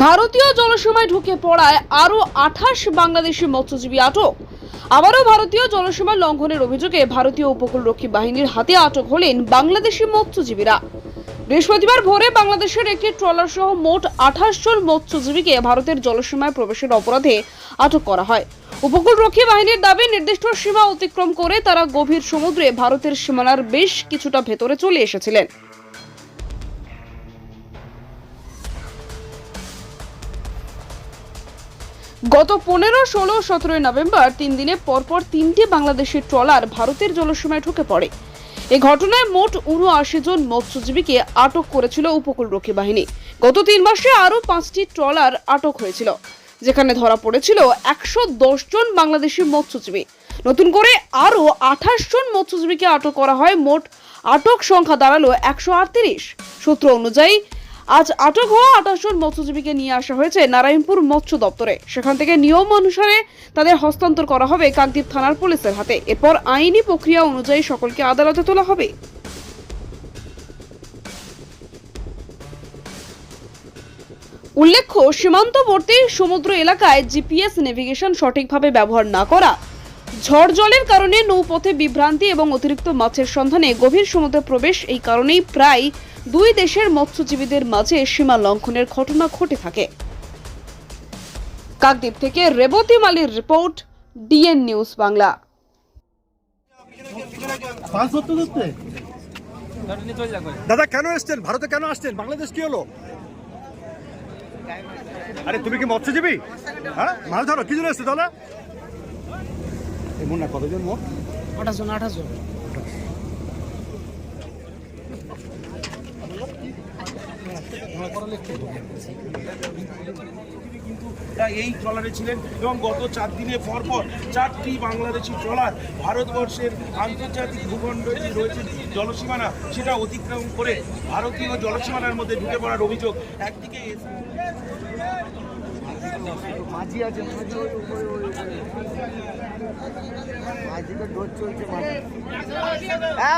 ভারতীয় জলসীমায় ঢুকে পড়ায় আরও আঠাশ বাংলাদেশি মৎস্যজীবী আটক। আবারও ভারতীয় লঙ্ঘনের লঙ্ঘনের অভিযোগে ভারতীয় উপকূলরক্ষী বাহিনীর হাতে আটক হলেন বাংলাদেশি মৎস্যজীবীরা। বৃহস্পতিবার ভোরে বাংলাদেশের একটি ট্রলার সহ মোট আঠাশ জন মৎস্যজীবীকে ভারতের জলসীমায় প্রবেশের অপরাধে আটক করা হয়। উপকূলরক্ষী বাহিনীর দাবি, নির্দিষ্ট সীমা অতিক্রম করে তারা গভীর সমুদ্রে ভারতের সীমানার বেশ কিছুটা ভেতরে চলে এসেছিলেন। গত পনেরো, ষোলো, সতেরোই নভেম্বর তিন দিনে পরপর তিনটি বাংলাদেশের ট্রলার ভারতের জলসীমায় ঢুকে পড়ে। এ ঘটনায় মোট উনআশি জন মৎস্যজীবীকে আটক করেছিল উপকূলরক্ষী বাহিনী। গত তিন মাসে আরও পাঁচটি ট্রলার আটক হয়েছিল, যেখানে ধরা পড়েছিল একশো দশ জন বাংলাদেশি মৎস্যজীবী। নতুন করে আরও আঠাশ জন মৎস্যজীবীকে আটক করা হয়, মোট আটক সংখ্যা দাঁড়াল একশো আটত্রিশ। সূত্র অনুযায়ী আজ আটক হওয়া আঠাশ জন মৎস্যজীবীকে নিয়ে আসা হয়েছে নারায়ণপুর মৎস্য দপ্তরে। সেখান থেকে নিয়ম অনুসারে তাদের হস্তান্তর করা হবে কাকদ্বীপ থানার পুলিশের হাতে। এরপর আইনি প্রক্রিয়া অনুযায়ী সকলকে আদালতে তোলা হবে। উল্লেখ্য, সীমান্তবর্তী সমুদ্র এলাকায় জিপিএস নেভিগেশন সঠিকভাবে ব্যবহার না করা ঝড় জলের কারণে নৌপথে বিভ্রান্তি এবং অতিরিক্ত মাছের সন্ধানে গভীর সমুদ্রে প্রবেশ, এই কারণেই প্রায় দুই দেশের মৎস্যজীবীদের মাঝে সীমা লঙ্ঘনের ঘটনা ঘটে থাকে। কাকদ্বীপ থেকে রেবতী মালির রিপোর্ট, ডিএন নিউজ বাংলা। দাদা, কেন এসছেন? ভারতে কেন আসছেন? বাংলাদেশ কি হলো? আরে, তুমি কি মৎস্যজীবী? হ্যাঁ? মাছ ধরো, কি জন্য এসছো, দাদা? এমন না কতজন মোট? আঠাশ জন আঠাশ জন। এই ট্রলারে ছিলেন এবং গত চার দিনে পর পর চারটি বাংলাদেশি ট্রলার ভারতবর্ষের আন্তর্জাতিক ভূখণ্ড যে রয়েছে জলসীমানা সেটা অতিক্রম করে ভারতীয় জলসীমানার মধ্যে ঢুকে পড়ার অভিযোগ। একদিকে এস- মাঝি আছে ওই উপরে চলছে